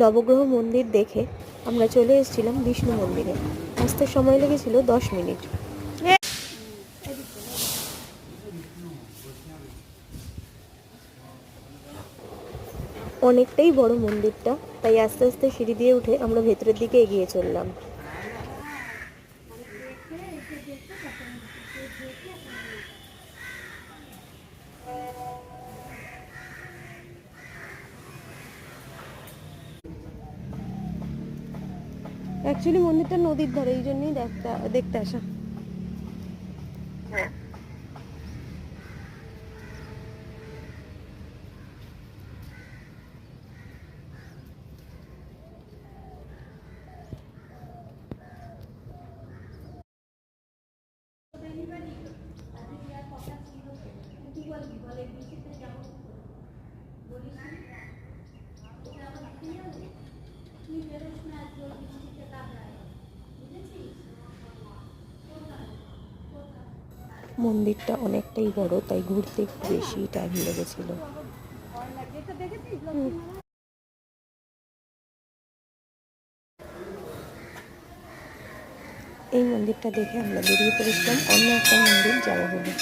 নবগ্রহ মন্দির দেখে আমরা চলে এসেছিলাম বিষ্ণু মন্দিরে। আসতে সময় লেগেছিল দশ মিনিট। অনেকটাই বড় মন্দিরটা, তাই আস্তে আস্তে সিঁড়ি দিয়ে উঠে আমরা ভেতরের দিকে এগিয়ে চললাম। অ্যাকচুয়ালি মন্দিরটা নদীর ধারে এই জন্যই দেখতে দেখতে আসা। মন্দিরটা অনেকটাই বড়, তাই ঘুরতে একটু বেশি টাইম লেগেছিল। এই মন্দিরটা দেখে আমরা বেরিয়ে পড়েছিলাম অন্য একটা মন্দির যাওয়া হলো